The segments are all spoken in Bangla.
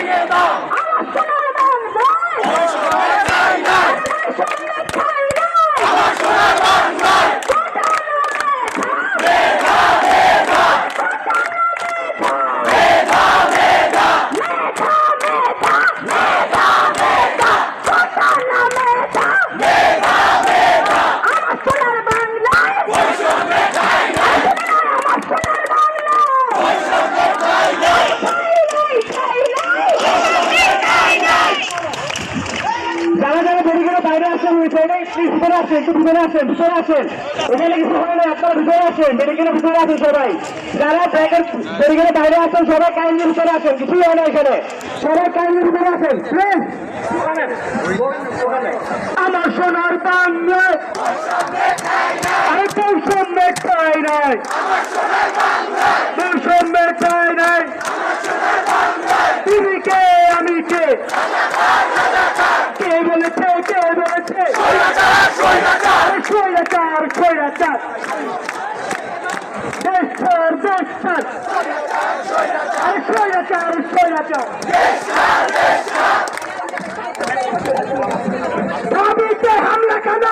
ভেঙে দাও Yeah. ভিতরে আসেন, একটু ভিতরে আসেন ভিতরে আসেন এখানে হয় না, আপনারা ভিতরে আসেন মেডিকেলের ভিতরে আসেন সবাই। যারা ব্যাগের মেডিকেলের বাইরে আছেন, সবাই কাইন্ডলি ভিতরে আসেন, কিছুই হয় না এখানে। সবাই কাইন্ডলি ভিতরে আসেন, প্লিজ। আমার সোনার বাংলা আমি পৌঁছন্যে খাই নাই। পৌঁছন্যে খাই নাই। তুমি কে, আমি কে? আরে স্বৈরাচার স্বৈরাচার দেশ ছাড় দেশ ছাড় আরে স্বৈরাচার স্বৈরাচার দাবিতে হামলা কেন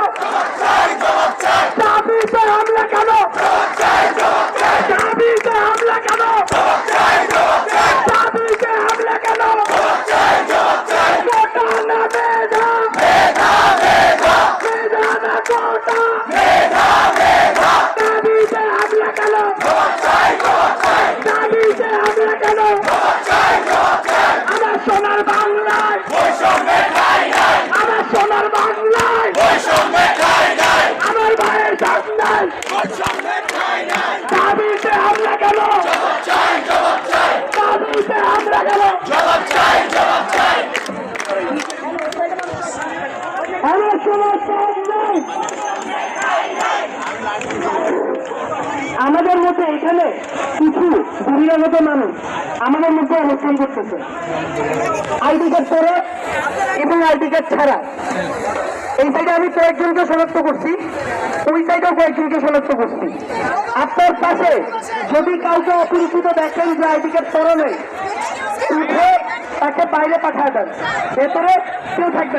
দাবিতে হামলা কেন দাবিতে হামলা কেন দাবিতে হামলা কেন কোটা না বেদা বেদা না কোটা দাবিতে হামলা কেন দাবিতে হামলা কেন আমার সোনার বাংলায় আমার সোনার বাংলায় আমার ভাইয়ের সামনায় দাবিতে হামলা কেন? দাবিতে আমার বাংলায় আমাদের মধ্যে এখানে কিছু বহিরাগত মানুষ আমাদের মধ্যে অবস্থান করতেছে। আইডি কার্ড পরে এবং আইডি কার্ড ছাড়া। এই সাইডে আমি কয়েকজনকে শনাক্ত করছি। ওই সাইডেও কয়েকজনকে শনাক্ত করছি। আপনার পাশে যদি কাউকে অপরিচিত দেখেন যে আইডি কার্ড পরে নেই উঠে তাকে বাইরে পাঠায় দেন। ভেতরে কেউ থাকবে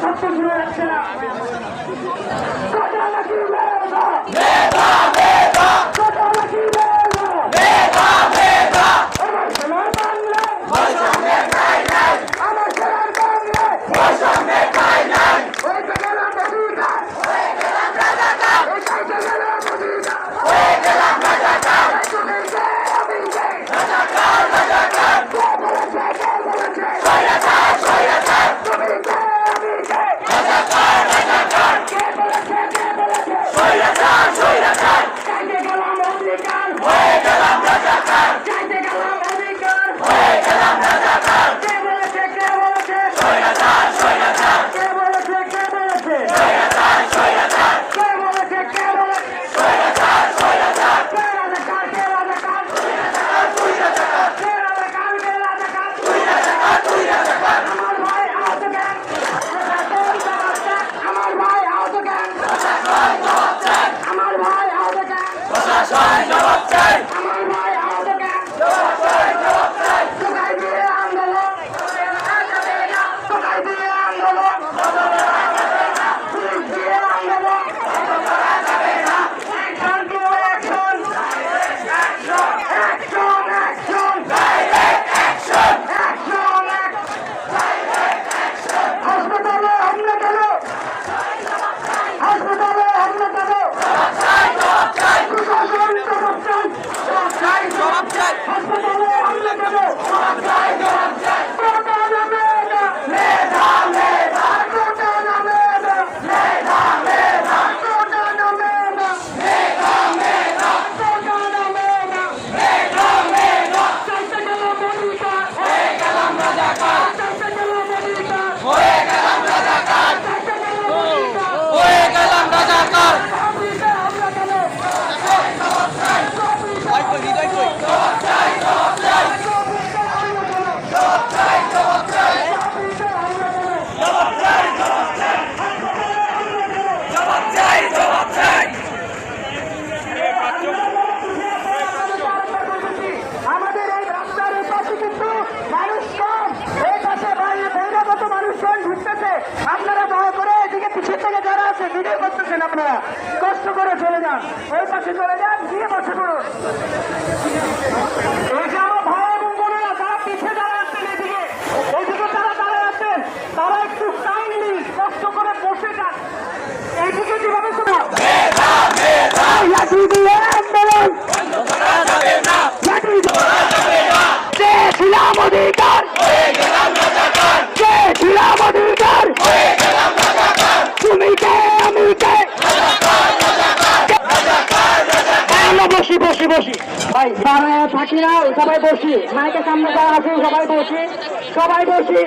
না। শুরু রাখছে না থেকে যারা আছে ভিডিও করতেছেন আপনারা। কষ্ট করে চলে যান। ওই পাশে চলে যান, গিয়ে বসে পড়ুন এই যে আমার ভাই এবং বোনেরা যারা পিছিয়ে যারা আছেন এদিকে এইদিকে যারা দাঁড়ায় আছেন তারা একটু কাইন্ডলি কষ্ট করে বসে যান এইদিকে যেভাবে শোনো লাঠি দিয়ে আন্দোলন লাঠি যে ছিলাম অধিকার যে ছিলাম অধিকার তুমি কে আমি কে আমরা বসি বসি বসি ভাই থাকি না সবাই বসি। মাইকের সামনে যারা আছে সবাই বসি। সবাই বসি।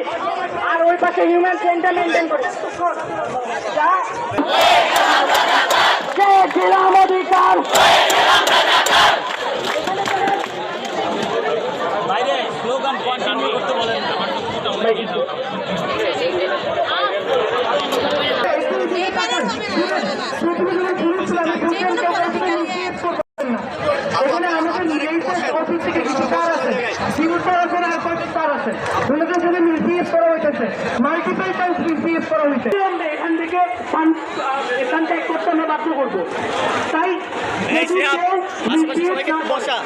আর ওই পাশে হিউম্যান সেন্টার মেনটেন করি। ছিলাম অধিকার বাইরে স্লোগান কন্টিনিউ করতে বলেন এখানে আমাদের রিলেশন অফিস থেকে কিছু তার আছে সিভিল তার আছে আর আছে দুটোকে সাথে মিসবিহেভ করা হইতেছে মাল্টিপল টাইমস মিসবিহেভ করা এখান থেকে এখান থেকে করতে আমরা বাধ্য করব তাই বসা।